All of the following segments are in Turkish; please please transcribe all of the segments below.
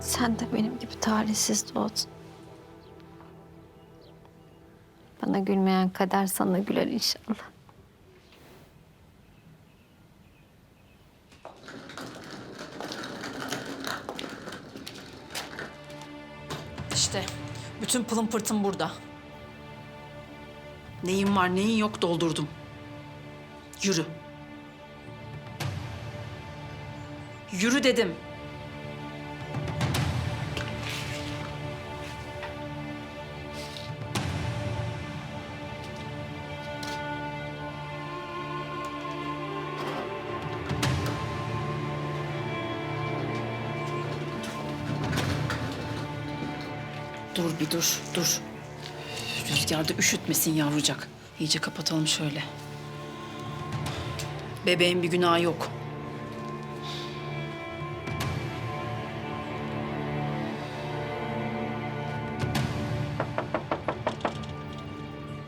Sen de benim gibi talihsiz doğdun. Bana gülmeyen kader sana güler inşallah. İşte bütün pılım pırtım burada. Neyin var neyin yok doldurdum. Yürü. Yürü dedim. Dur bir dur, dur. Rüzgarda üşütmesin yavrucak. İyice kapatalım şöyle. Bebeğin bir günahı yok.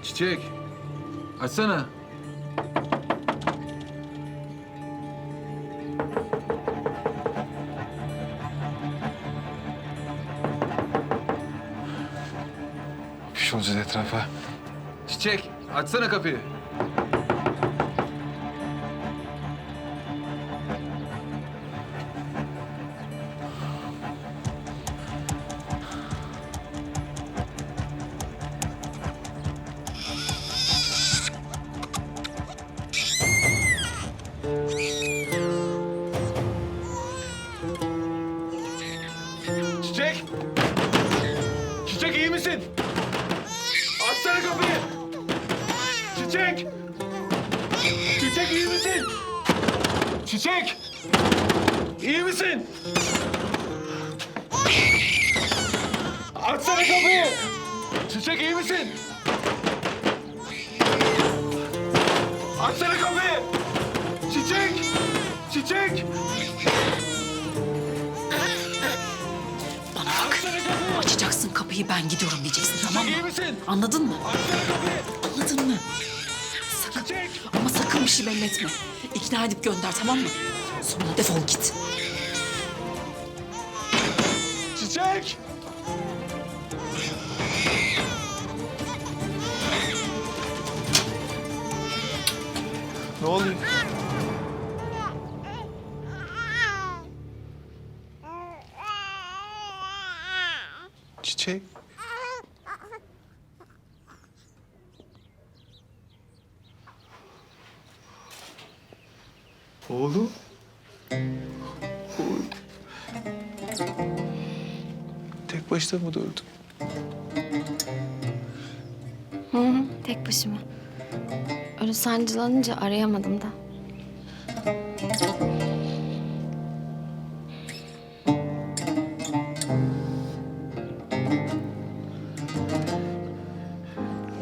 Çiçek. Açsana. Olacak etrafa. Çiçek, açsana kapıyı. Çiçek! Çiçek iyi misin? Çiçek! Çiçek iyi misin? Çiçek! İyi misin? Açsana kapıyı! Çiçek iyi misin? Açsana kapıyı! Çiçek! Çiçek! Bana bak. Açacaksın kapıyı ben gidiyorum diyeceksin tamam İyi mı? misin? Anladın mı? Açsana kapıyı! Anladın mı? Çiçek! Ama sakın bir şey belli etme. İkna edip gönder tamam mı? Sonra defol git. Çiçek! Ne oluyor? Çiçek. Oğlum. Oğlum. Tek başına mı doğdun? Hı hı, tek başıma. Öyle sancılanınca arayamadım da.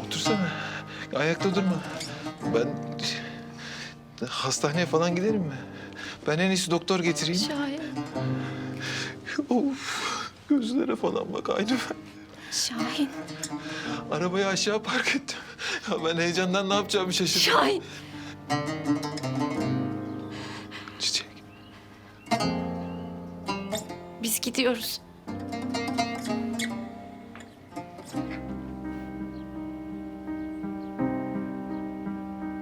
Otursana. Ayakta durma. Ben hastaneye falan giderim mi? Ben en iyisi doktor getireyim. Şahin, Of. Gözlere falan bak aynı ben. Şahin, Arabayı aşağı park ettim. Ya ben heyecandan ne yapacağımı şaşırdım. Şahin. Çiçek. Biz gidiyoruz.